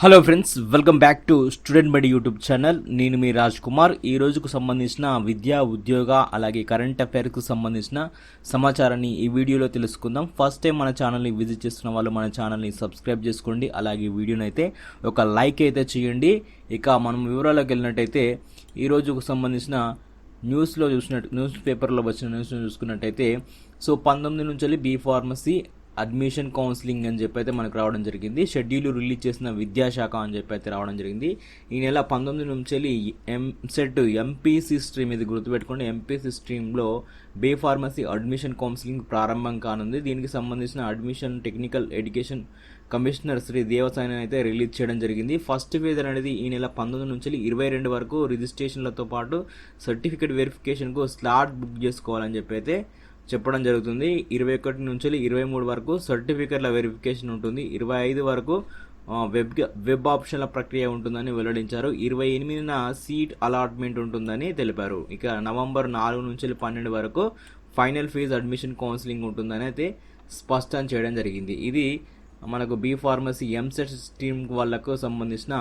Hello friends welcome back to student బడి YouTube channel నేను మీ రాజ్ కుమార్. ఈ రోజుకు సంబంధించిన విద్యా ఉద్యోగ అలాగే కరెంట్ అఫైర్స్కు సంబంధించిన సమాచారాన్ని ఈ వీడియోలో తెలుసుకుందాం. ఫస్ట్ టైం మన ఛానల్ని విజిట్ చేస్తున్న వాళ్ళు మన ఛానల్ని సబ్స్క్రైబ్ చేసుకోండి. అలాగే ఈ వీడియోని అయితే ఒక లైక్ అయితే చేయండి. ఇక మనం వివరాలకు వెళ్ళినట్టయితే ఈ రోజుకు సంబంధించిన న్యూస్లో చూసినట్టు న్యూస్ పేపర్లో వచ్చిన న్యూస్ చూసుకున్నట్టయితే సో పంతొమ్మిది నుంచి వెళ్ళి బీ ఫార్మసీ అడ్మిషన్ కౌన్సిలింగ్ అని చెప్పి అయితే మనకు రావడం జరిగింది. షెడ్యూల్ రిలీజ్ చేసిన విద్యాశాఖ అని చెప్పి అయితే రావడం జరిగింది. ఈ నెల పంతొమ్మిది నుంచి ఎంసెట్ ఎంపీసీ స్ట్రీమ్ ఇది గుర్తుపెట్టుకోండి. ఎంపీసీ స్ట్రీమ్లో బే ఫార్మసీ అడ్మిషన్ కౌన్సిలింగ్ ప్రారంభం కానుంది. దీనికి సంబంధించిన admission technical education commissioner Shri దేవసాయన అయితే రిలీజ్ చేయడం జరిగింది. ఫస్ట్ ఫేజ్ అనేది ఈ నెల పంతొమ్మిది నుంచి ఇరవై రెండు వరకు రిజిస్ట్రేషన్లతో పాటు సర్టిఫికేట్ వెరిఫికేషన్కు స్లాట్ బుక్ చేసుకోవాలని చెప్పి అయితే చెప్పడం జరుగుతుంది. ఇరవై ఒకటి నుంచి ఇరవై మూడు వరకు సర్టిఫికెట్ల వెరిఫికేషన్ ఉంటుంది. ఇరవై ఐదు వరకు వెబ్ వెబ్ ఆప్షన్ల ప్రక్రియ ఉంటుందని వెల్లడించారు. ఇరవై ఎనిమిదిన సీట్ అలాట్మెంట్ ఉంటుందని తెలిపారు. ఇక నవంబర్ నాలుగు నుంచి పన్నెండు వరకు ఫైనల్ ఫీజ్ అడ్మిషన్ కౌన్సిలింగ్ ఉంటుందని అయితే స్పష్టం చేయడం జరిగింది. ఇది మనకు బీ ఫార్మసీ ఎంసెట్ స్ట్రీమ్ వాళ్ళకు సంబంధించిన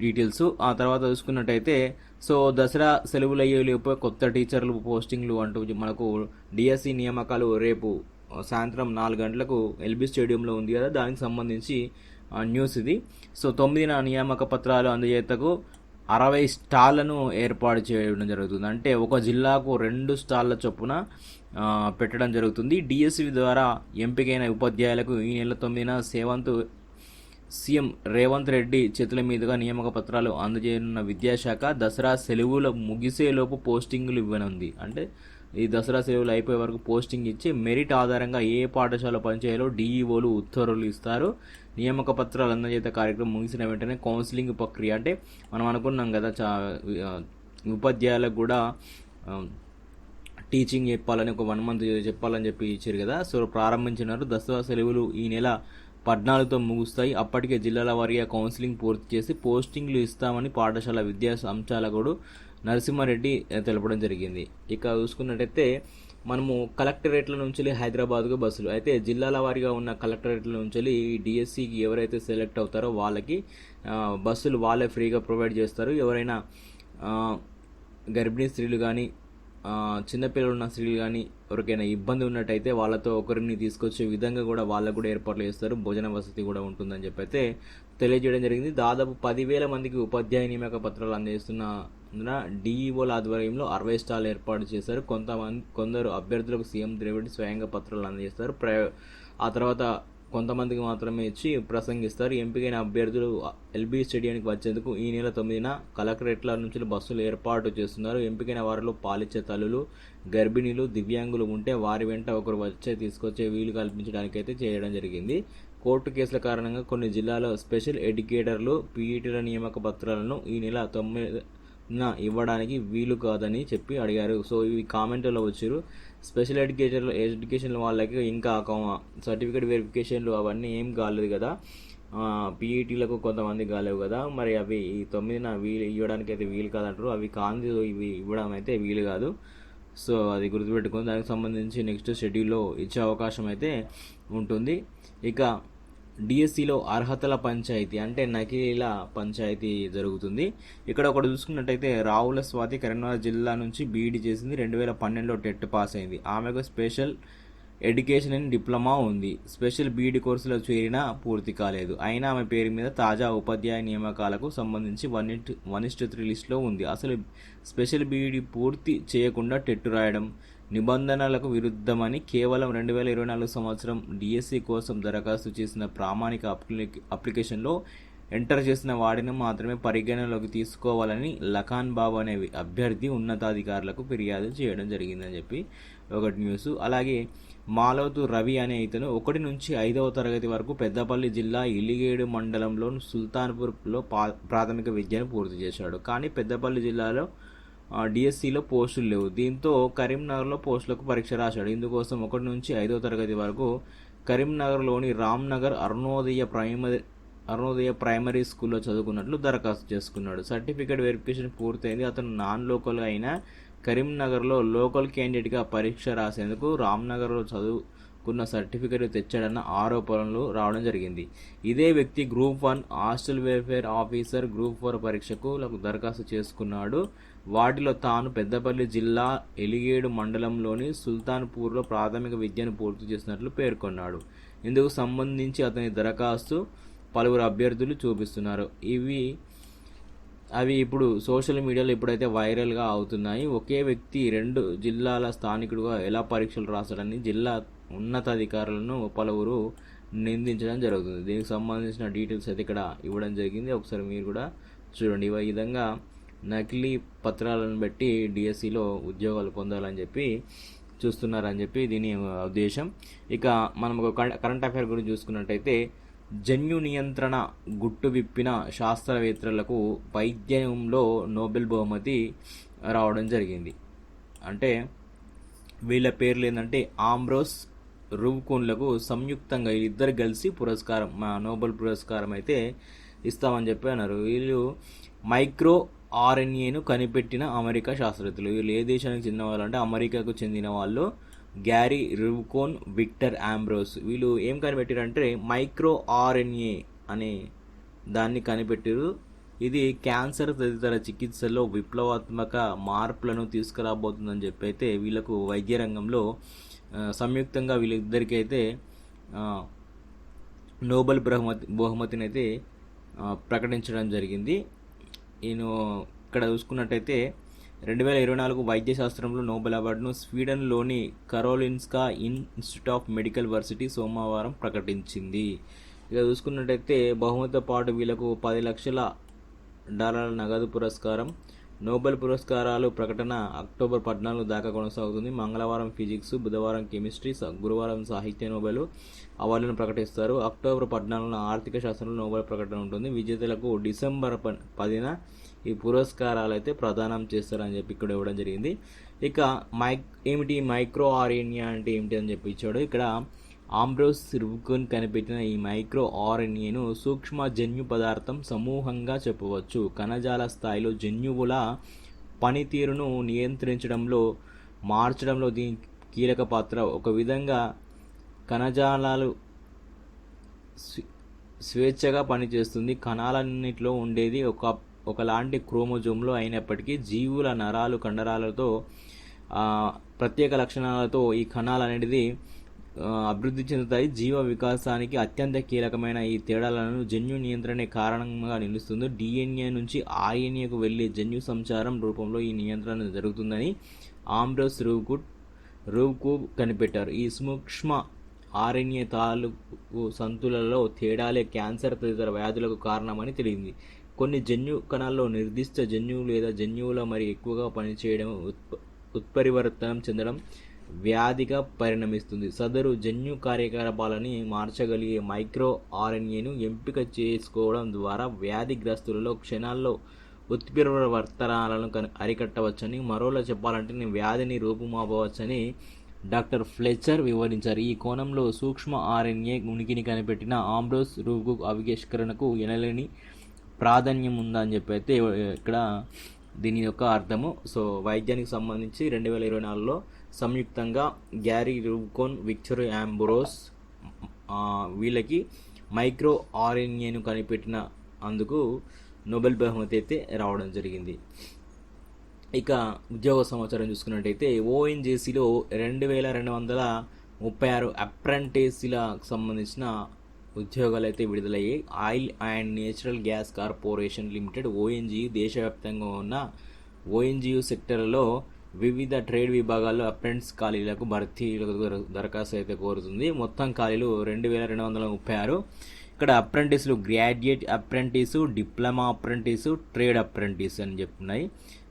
డీటెయిల్స్ ఆ తర్వాత చూసుకున్నట్టయితే సో దసరా సెలవులు అయ్యేలోపు కొత్త టీచర్లు పోస్టింగ్లు అంటూ మనకు డిఎస్సి నియామకాలు రేపు సాయంత్రం నాలుగు గంటలకు ఎల్బీ స్టేడియంలో ఉంది కదా దానికి సంబంధించి న్యూస్ ఇది. సో తొమ్మిదిన నియామక పత్రాలు అందజేతకు అరవై స్టాళ్ళను ఏర్పాటు చేయడం జరుగుతుంది. అంటే ఒక జిల్లాకు రెండు స్టాళ్ళ చొప్పున పెట్టడం జరుగుతుంది. డిఎస్సి ద్వారా ఎంపికైన ఉపాధ్యాయులకు ఈ నెల తొమ్మిదిన సేవంత్ సీఎం రేవంత్ రెడ్డి చేతుల మీదుగా నియామక పత్రాలు అందజేయనున్న విద్యాశాఖ దసరా సెలవులు ముగిసేలోపు పోస్టింగులు ఇవ్వనుంది. అంటే ఈ దసరా సెలవులు అయిపోయే వరకు పోస్టింగ్ ఇచ్చి మెరిట్ ఆధారంగా ఏ పాఠశాల పనిచేయాలో డీఈఓలు ఉత్తర్వులు ఇస్తారు. నియామక పత్రాలు అందజేత కార్యక్రమం ముగిసిన వెంటనే కౌన్సిలింగ్ ప్రక్రియ అంటే మనం అనుకున్నాం కదా చా ఉపాధ్యాయులకు కూడా టీచింగ్ చెప్పాలని ఒక వన్ మంత్ చెప్పాలని చెప్పి ఇచ్చారు కదా. సో ప్రారంభించినారు. దసరా సెలవులు ఈ నెల పద్నాలుగుతో ముగుస్తాయి. అప్పటికే జిల్లాల వారీగా కౌన్సిలింగ్ పూర్తి చేసి పోస్టింగ్లు ఇస్తామని పాఠశాల విద్యా సంచాలకుడు నరసింహారెడ్డి తెలపడం జరిగింది. ఇక చూసుకున్నట్టయితే మనము కలెక్టరేట్ల నుంచి హైదరాబాద్కు బస్సులు. అయితే జిల్లాల వారీగా ఉన్న కలెక్టరేట్ల నుంచి డిఎస్సికి ఎవరైతే సెలెక్ట్ అవుతారో వాళ్ళకి బస్సులు వాళ్ళే ఫ్రీగా ప్రొవైడ్ చేస్తారు. ఎవరైనా గర్భిణీ స్త్రీలు కానీ చిన్నపిల్లలు ఉన్న స్త్రీలు కానీ ఎవరికైనా ఇబ్బంది ఉన్నట్టయితే వాళ్ళతో ఒకరిని తీసుకొచ్చే విధంగా కూడా వాళ్ళకు కూడా ఏర్పాట్లు చేస్తారు. భోజన వసతి కూడా ఉంటుందని చెప్పి అయితే తెలియజేయడం జరిగింది. దాదాపు పదివేల మందికి ఉపాధ్యాయ నియామక పత్రాలు అందజేస్తున్న డిఈఓల ఆధ్వర్యంలో అరవై స్టాల్ ఏర్పాటు చేశారు. కొంతమంది కొందరు అభ్యర్థులకు సీఎం రేవంత్ స్వయంగా పత్రాలు అందజేస్తారు. ప్ర ఆ తర్వాత కొంతమందికి మాత్రమే ఇచ్చి ప్రసంగిస్తారు. ఎంపికైన అభ్యర్థులు ఎల్బీ స్టేడియానికి వచ్చేందుకు ఈ నెల తొమ్మిదిన కలెక్టరేట్ల నుంచి బస్సులు ఏర్పాటు చేస్తున్నారు. ఎంపికైన వారిలో పాలిచ్చే తల్లులు గర్భిణీలు దివ్యాంగులు ఉంటే వారి వెంట ఒకరు వచ్చే తీసుకొచ్చే వీలు కల్పించడానికైతే చేయడం జరిగింది. కోర్టు కేసుల కారణంగా కొన్ని జిల్లాలో స్పెషల్ ఎడ్యుకేటర్లు పీఈటీల నియామక పత్రాలను ఈ నెల తొమ్మిదిన ఇవ్వడానికి వీలు కాదని చెప్పి అడిగారు. సో ఇవి కామెంట్లో వచ్చారు. స్పెషల్ ఎడ్యుకేషన్ ఎడ్యుకేషన్ వాళ్ళకి ఇంకా సర్టిఫికేట్ వెరిఫికేషన్లు అవన్నీ ఏం కాలేదు కదా. పీఈటీలకు కొంతమంది కాలేవు కదా. మరి అవి ఈ తొమ్మిదిన వీలు ఇవ్వడానికి అయితే వీలు కాదంటారు. అవి కాంతి ఇవి ఇవ్వడం అయితే వీలు కాదు. సో అది గుర్తుపెట్టుకుని దానికి సంబంధించి నెక్స్ట్ షెడ్యూల్లో ఇచ్చే అవకాశం అయితే ఉంటుంది. ఇక డిఎస్సిలో అర్హతల పంచాయతీ అంటే నకిలీల పంచాయతీ జరుగుతుంది. ఇక్కడ ఒకటి చూసుకున్నట్టయితే రావుల స్వాతి కరీంనగర్ జిల్లా నుంచి బీఈడి చేసింది. రెండు వేల పన్నెండులో టెట్ పాస్ అయింది. ఆమెకు స్పెషల్ ఎడ్యుకేషన్ అండ్ డిప్లొమా ఉంది. స్పెషల్ బీఈడి కోర్సులో చేరినా పూర్తి కాలేదు. అయినా ఆమె పేరు మీద తాజా ఉపాధ్యాయ నియామకాలకు సంబంధించి వన్ ఇట్ వన్ ఇస్ట్ త్రీ లిస్ట్లో ఉంది. అసలు స్పెషల్ బీఈడి పూర్తి చేయకుండా టెట్టు రాయడం నిబంధనలకు విరుద్ధమని కేవలం రెండు వేల ఇరవై నాలుగు సంవత్సరం డిఎస్సి కోసం దరఖాస్తు చేసిన ప్రామాణిక అప్లి- అప్లికేషన్లో ఎంటర్ చేసిన వాడిని మాత్రమే పరిగణనలోకి తీసుకోవాలని లఖాన్ బాబు అనే అభ్యర్థి ఉన్నతాధికారులకు ఫిర్యాదు చేయడం జరిగిందని చెప్పి ఒకటి న్యూస్. అలాగే మాలవతు రవి అనే ఇతను ఒకటి నుంచి ఐదవ తరగతి వరకు పెద్దపల్లి జిల్లా ఇలిగేడు మండలంలో సుల్తాన్పూర్లో పా ప్రాథమిక విద్యను పూర్తి చేశాడు. కానీ పెద్దపల్లి జిల్లాలో డిఎస్సిలో పోస్టులు లేవు. దీంతో కరీంనగర్లో పోస్టులకు పరీక్ష రాశాడు. ఇందుకోసం ఒకటి నుంచి ఐదో తరగతి వరకు కరీంనగర్లోని రామ్నగర్ అరుణోదయ ప్రైమరీ అరుణోదయ ప్రైమరీ స్కూల్లో చదువుకున్నట్లు దరఖాస్తు చేసుకున్నాడు. సర్టిఫికేట్ వెరిఫికేషన్ పూర్తయింది. అతను నాన్ లోకల్ అయిన కరీంనగర్లో లోకల్ క్యాండిడేట్గా పరీక్ష రాసేందుకు రామ్నగర్లో చదువుకున్న సర్టిఫికేట్ తెచ్చాడన్న ఆరోపణలు రావడం జరిగింది. ఇదే వ్యక్తి group one hostel welfare officer group four పరీక్షకు దరఖాస్తు చేసుకున్నాడు. వాటిలో తాను పెద్దపల్లి జిల్లా ఎలిగేడు మండలంలోని సుల్తాన్పూర్లో ప్రాథమిక విద్యను పూర్తి చేసినట్లు పేర్కొన్నాడు. ఇందుకు సంబంధించి అతని దరఖాస్తు పలువురు అభ్యర్థులు చూపిస్తున్నారు. ఇవి అవి ఇప్పుడు సోషల్ మీడియాలో ఇప్పుడైతే వైరల్గా అవుతున్నాయి. ఒకే వ్యక్తి రెండు జిల్లాల స్థానికుడుగా ఎలా పరీక్షలు రాస్తాడని జిల్లా ఉన్నతాధికారులను పలువురు నిందించడం జరుగుతుంది. దీనికి సంబంధించిన డీటెయిల్స్ అయితే ఇక్కడ ఇవ్వడం జరిగింది. ఒకసారి మీరు కూడా చూడండి. ఈ విధంగా నకిలీ పత్రాలను బట్టి డిఎస్సిలో ఉద్యోగాలు పొందాలని చెప్పి చూస్తున్నారని చెప్పి దీని ఉద్దేశం. ఇక మనం ఒక కరెంట్ అఫైర్ గురించి చూసుకున్నట్టయితే జన్యు నియంత్రణ గుట్టు విప్పిన శాస్త్రవేత్తలకు వైద్యంలో నోబెల్ బహుమతి రావడం జరిగింది. అంటే వీళ్ళ పేర్లు ఏంటంటే ఆమ్రోస్ రూవ్కోన్లకు సంయుక్తంగా ఇద్దరు కలిసి పురస్కారం మా నోబెల్ పురస్కారం అయితే ఇస్తామని చెప్పి అన్నారు. వీళ్ళు మైక్రో ఆర్ఎన్ఏను కనిపెట్టిన అమెరికా శాస్త్రవేత్తలు. వీళ్ళు ఏ దేశానికి చెందిన వాళ్ళు అంటే అమెరికాకు చెందిన వాళ్ళు గ్యారీ రివ్కోన్ విక్టర్ ఆంబ్రోస్. వీళ్ళు ఏం కనిపెట్టారంటే మైక్రో ఆర్ఎన్ఏ అనే దాన్ని కనిపెట్టారు ఇది క్యాన్సర్ తదితర చికిత్సలో విప్లవాత్మక మార్పులను తీసుకురాబోతుందని చెప్పి అయితే వీళ్ళకు వైద్య రంగంలో సంయుక్తంగా వీళ్ళిద్దరికీ అయితే నోబెల్ బహుమతి బహుమతిని అయితే ప్రకటించడం జరిగింది. నేను ఇక్కడ చూసుకున్నట్టయితే రెండు వేల ఇరవై నాలుగు వైద్య శాస్త్రంలో నోబెల్ అవార్డును స్వీడన్లోని Karolinska institute of medical varsity సోమవారం ప్రకటించింది. ఇక చూసుకున్నట్టయితే బహుమతితో పాటు వీళ్ళకు పది లక్షల డాలర్ల నగదు పురస్కారం నోబెల్ పురస్కారాలు ప్రకటన అక్టోబర్ పద్నాలుగు దాకా కొనసాగుతుంది. మంగళవారం ఫిజిక్స్ బుధవారం కెమిస్ట్రీ గురువారం సాహిత్య నోబెల్ అవార్డులను ప్రకటిస్తారు. అక్టోబర్ పద్నాలుగున ఆర్థిక శాస్త్రంలో నోబెల్ ప్రకటన ఉంటుంది. విజేతలకు డిసెంబర్ పదిన ఈ పురస్కారాలు అయితే ప్రదానం చేస్తారని చెప్పి ఇక్కడ ఇవ్వడం జరిగింది. ఇక మైక్ ఏమిటి? మైక్రో ఆర్ఎన్ఏ అంటే ఏమిటి అని చెప్పి ఇచ్చాడు. ఇక్కడ ఆంబ్రోస్ రువ్కున్ కనిపెట్టిన ఈ మైక్రో ఆర్ఎన్ఏను సూక్ష్మ జన్యు పదార్థం సమూహంగా చెప్పవచ్చు. కణజాల స్థాయిలో జన్యువుల పనితీరును నియంత్రించడంలో మార్చడంలో దీని కీలక పాత్ర. ఒక విధంగా కణజాలాలు స్వేచ్ఛగా పనిచేస్తుంది. కణాలన్నింటిలో ఉండేది ఒక ఒకలాంటి క్రోమోజోమ్లో అయినప్పటికీ జీవుల నరాలు కండరాలతో ప్రత్యేక లక్షణాలతో ఈ కణాలు అనేది అభివృద్ధి చెందుతాయి. జీవ వికాసానికి అత్యంత కీలకమైన ఈ తేడాలను జన్యు నియంత్రణ కారణంగా నిలుస్తుంది. డిఎన్ఏ నుంచి ఆర్ఎన్ఏకు వెళ్ళే జన్యు సంచారం రూపంలో ఈ నియంత్రణ జరుగుతుందని ఆంబ్రోస్ రూకుట్ రూవ్కు కనిపెట్టారు. ఈ సూక్ష్మ ఆర్ఎన్ఏ తాలూకు సంతులలో తేడాలే క్యాన్సర్ తదితర వ్యాధులకు కారణమని తెలియంది. కొన్ని జన్యు కణాల్లో నిర్దిష్ట జన్యువు లేదా జన్యువుల మరి ఎక్కువగా పనిచేయడం ఉత్పరివర్తనం చెందడం వ్యాధిగా పరిణమిస్తుంది. సదరు జన్యు కార్యకలాపాలని మార్చగలిగే మైక్రో ఆర్ఎన్ఏను ఎంపిక చేసుకోవడం ద్వారా వ్యాధిగ్రస్తులలో క్షణాల్లో ఉత్పరివర్తనాలను అరికట్టవచ్చని మరోలా చెప్పాలంటే వ్యాధిని రూపుమాపవచ్చని డాక్టర్ ఫ్లెచర్ వివరించారు. ఈ కోణంలో సూక్ష్మ ఆర్ఎన్ఏ ఉనికిని కనిపెట్టిన ఆంబ్రోస్ రూగు ఆవిష్కరణకు ఎనలేని ప్రాధాన్యం ఉందని చెప్పి అయితే ఇక్కడ దీని యొక్క అర్థము సో వైద్యానికి సంబంధించి రెండు వేల ఇరవై నాలుగులో సంయుక్తంగా గ్యారీ రూకోన్ విక్టర్ యాంబరోస్ వీళ్ళకి మైక్రో ఆర్ఎన్ఏను కనిపెట్టిన అందుకు నోబెల్ బహుమతి అయితే రావడం జరిగింది. ఇక ఉద్యోగ సమాచారం చూసుకున్నట్టయితే ఓఎన్జేసీలో రెండు వేల రెండు వందల ముప్పై ఆరు అప్రెంటిస్లకు సంబంధించిన ఉద్యోగాలు అయితే విడుదలయ్యాయి. Oil and natural gas corporation limited ONG దేశవ్యాప్తంగా ఉన్న ఓఎన్జియు సెక్టర్లో వివిధ ట్రేడ్ విభాగాల్లో అప్రెంట్స్ ఖాళీలకు భర్తీలకు దరఖాస్తు అయితే కోరుతుంది. మొత్తం ఖాళీలు రెండు వేల రెండు వందల ముప్పై ఆరు. ఇక్కడ అప్రెంటిస్లు graduate apprentice diploma apprentice trade apprentice అని చెప్తున్నాయి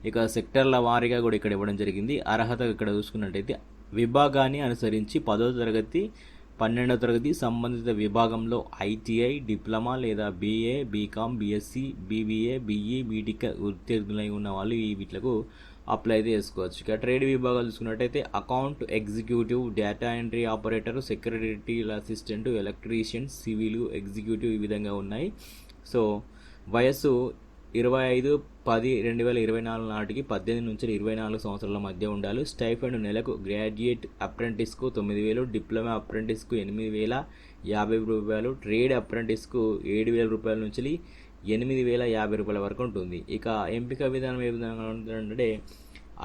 ఇక సెక్టర్ల వారీగా కూడా ఇక్కడ ఇవ్వడం జరిగింది. అర్హత ఇక్కడ చూసుకున్నట్టయితే విభాగాన్ని అనుసరించి పదో తరగతి పన్నెండవ తరగతి సంబంధిత విభాగంలో ఐటీఐ డిప్లొమా లేదా BA BCom BSc BBA BE BTech ఉత్తీర్ణులై ఉన్న వాళ్ళు ఈ వీటిలకు అప్లై అయితే చేసుకోవచ్చు. ఇక ట్రేడ్ విభాగాలు చూసుకున్నట్టయితే account executive data entry operator security assistant electrician civil executive ఈ విధంగా ఉన్నాయి. సో వయస్సు ఇరవై ఐదు పది రెండు వేల ఇరవై నాలుగు నాటికి పద్దెనిమిది నుంచి ఇరవై నాలుగు సంవత్సరాల మధ్య ఉండాలి. స్టైఫండ్ నెలకు గ్రాడ్యుయేట్ అప్రెంటిస్కు తొమ్మిది వేలు డిప్లొమా అప్రెంటిస్కు ఎనిమిది వేల యాభై రూపాయలు ట్రేడ్ అప్రెంటిస్కు ఏడు వేల రూపాయల నుంచి ఎనిమిది వేల యాభై రూపాయల వరకు ఉంటుంది. ఇక ఎంపిక విధానం ఏ విధంగా ఉంటుందంటే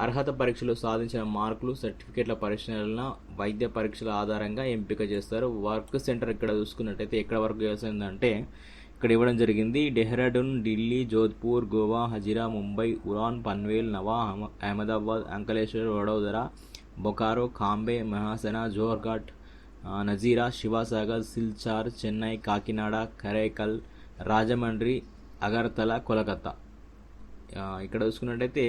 అర్హత పరీక్షలు సాధించిన మార్కులు సర్టిఫికేట్ల పరిశీలన వైద్య పరీక్షల ఆధారంగా ఎంపిక చేస్తారు. వర్క్ సెంటర్ ఇక్కడ చూసుకున్నట్టయితే ఎక్కడ వర్క్ చేస్తుందంటే ఇక్కడ ఇవ్వడం జరిగింది. డెహ్రాడూన్ ఢిల్లీ జోధ్పూర్ గోవా హజీరా ముంబై ఉరాన్ పన్వేల్ నవా అహ్మదాబాద్ అంకలేశ్వర్ వడోదర బొకారో కాంబే మహాసన జోర్ఘాట్ నజీరా శివసాగర్ సిల్చార్ చెన్నై కాకినాడ కరైకల్ రాజమండ్రి అగర్తల కోలకత్తా. ఇక్కడ చూసుకున్నట్టయితే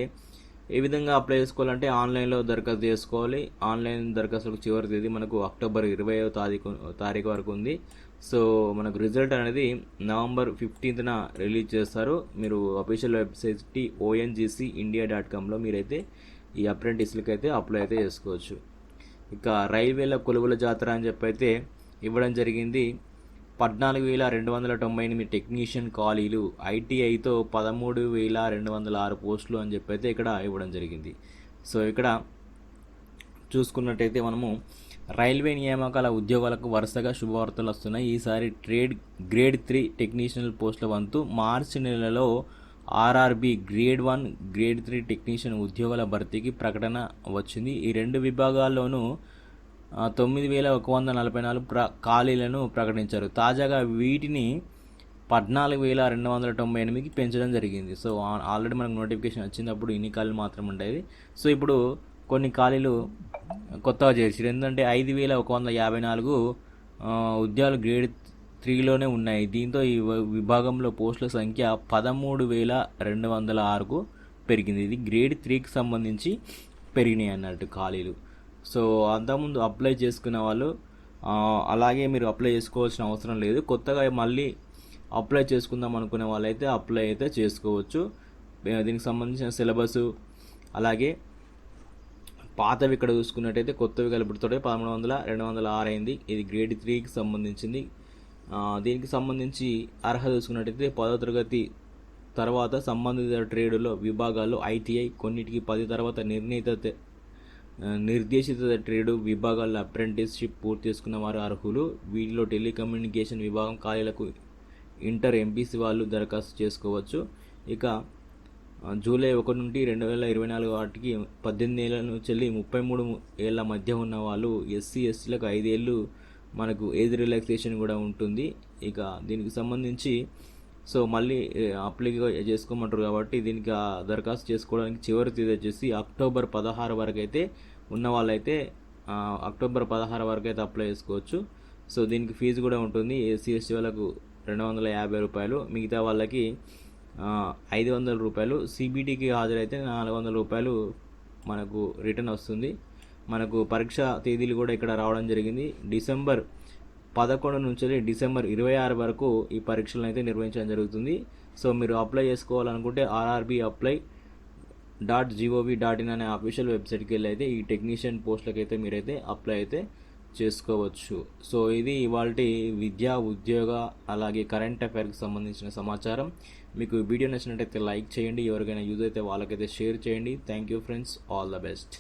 ఏ విధంగా అప్లై చేసుకోవాలంటే ఆన్లైన్లో దరఖాస్తు చేసుకోవాలి. ఆన్లైన్ దరఖాస్తులకు చివరి తేదీ మనకు అక్టోబర్ ఇరవై తారీఖు తారీఖు వరకు ఉంది. సో మనకు రిజల్ట్ అనేది నవంబర్ ఫిఫ్టీన్త్న రిలీజ్ చేస్తారు. మీరు official website T ONGC India dot కామ్లో మీరైతే ఈ అప్రెంటిస్లకి అయితే అప్లై అయితే చేసుకోవచ్చు. ఇక రైల్వేల కొలువుల జాతర అని చెప్పైతే ఇవ్వడం జరిగింది. పద్నాలుగు వేల రెండు వందల తొంభై ఎనిమిది టెక్నీషియన్ ఖాళీలు ఐటీఐతో పదమూడు వేల రెండు వందల ఆరు పోస్టులు అని చెప్పి అయితే ఇక్కడ ఇవ్వడం జరిగింది. సో ఇక్కడ చూసుకున్నట్టయితే మనము రైల్వే నియామకాల ఉద్యోగాలకు వరుసగా శుభవార్తలు వస్తున్నాయి. ఈసారి ట్రేడ్ గ్రేడ్ త్రీ టెక్నీషియన్ పోస్టుల వంతు మార్చి నెలలో RRB grade one grade three technician ఉద్యోగాల భర్తీకి ప్రకటన వచ్చింది. ఈ రెండు విభాగాల్లోనూ తొమ్మిది వేల ఒక వంద నలభై నాలుగు ప్ర ఖాళీలను ప్రకటించారు. తాజాగా వీటిని పద్నాలుగు వేల రెండు వందల తొంభై ఎనిమిదికి పెంచడం జరిగింది. సో ఆల్రెడీ మనకు నోటిఫికేషన్ వచ్చినప్పుడు ఇన్ని ఖాళీలు మాత్రం ఉండేది సో ఇప్పుడు కొన్ని ఖాళీలు కొత్తగా చేర్చారు ఎందుకంటే ఐదు వేల ఒక వంద యాభై నాలుగు ఉద్యోగాలు గ్రేడ్ త్రీలోనే ఉన్నాయి. దీంతో ఈ విభాగంలో పోస్టుల సంఖ్య పదమూడు వేల రెండు వందల ఆరుకు పెరిగింది. ఇది గ్రేడ్ త్రీకి సంబంధించి పెరిగినాయి అన్నట్టు ఖాళీలు. సో అంతకుముందు అప్లై చేసుకునే వాళ్ళు అలాగే మీరు అప్లై చేసుకోవాల్సిన అవసరం లేదు. కొత్తగా మళ్ళీ అప్లై చేసుకుందాం అనుకునే వాళ్ళైతే అప్లై అయితే చేసుకోవచ్చు. దీనికి సంబంధించిన సిలబస్ అలాగే పాతవి ఇక్కడ చూసుకున్నట్టయితే కొత్తవి కలుపుడుతుంటే పదమూడు వందల రెండు వందల ఆరు అయింది. ఇది గ్రేడ్ త్రీకి సంబంధించింది. దీనికి సంబంధించి అర్హత చూసుకున్నట్టయితే పదో తరగతి తర్వాత సంబంధిత ట్రేడులో విభాగాల్లో ఐటీఐ కొన్నిటికి పది తర్వాత నిర్ణీత నిర్దేశిత ట్రేడు విభాగాల్లో అప్రెంటిస్షిప్ పూర్తి చేసుకున్న వారు అర్హులు. వీటిలో టెలికమ్యూనికేషన్ విభాగం ఖాళీలకు ఇంటర్ ఎంపీసీ వాళ్ళు దరఖాస్తు చేసుకోవచ్చు. ఇక జూలై ఒకటి నుండి రెండు వేల ఇరవై నాలుగు వాటికి పద్దెనిమిది ఏళ్ళ నుంచి ముప్పై మూడు ఏళ్ళ మధ్య ఉన్న వాళ్ళు ఎస్సీ ఎస్టీలకు ఐదేళ్ళు మనకు ఏజ్ రిలాక్సేషన్ కూడా ఉంటుంది. ఇక దీనికి సంబంధించి సో మళ్ళీ అప్లై చేసుకోమంటారు కాబట్టి దీనికి ఆ దరఖాస్తు చేసుకోవడానికి చివరి తేదీ వచ్చేసి అక్టోబర్ పదహారు వరకు అయితే ఉన్న వాళ్ళైతే అక్టోబర్ పదహారు వరకు అయితే అప్లై చేసుకోవచ్చు. సో దీనికి ఫీజు కూడా ఉంటుంది. ఏసీ ఎస్టీ వాళ్ళకు రెండు వందల యాభై రూపాయలు మిగతా వాళ్ళకి ఐదు వందల రూపాయలు. సిబిటీకి హాజరైతే నాలుగు వందల రూపాయలు మనకు రిటర్న్ వస్తుంది. మనకు పరీక్ష తేదీలు కూడా ఇక్కడ రావడం జరిగింది. డిసెంబర్ పదకొండు నుంచి డిసెంబర్ ఇరవై ఆరు వరకు ఈ పరీక్షలను అయితే నిర్వహించడం జరుగుతుంది. సో మీరు అప్లై చేసుకోవాలనుకుంటే RRB apply dot GOV dot in అనే అఫీషియల్ వెబ్సైట్కి వెళ్ళి అయితే ఈ టెక్నీషియన్ పోస్టులకు అయితే మీరైతే అప్లై అయితే చేసుకోవచ్చు. సో ఇది ఇవాళ విద్యా ఉద్యోగ అలాగే కరెంట్ అఫైర్కి సంబంధించిన సమాచారం. మీకు వీడియో నచ్చినట్టయితే లైక్ చేయండి. ఎవరికైనా యూజ్ అయితే వాళ్ళకైతే షేర్ చేయండి. Thank you friends all the best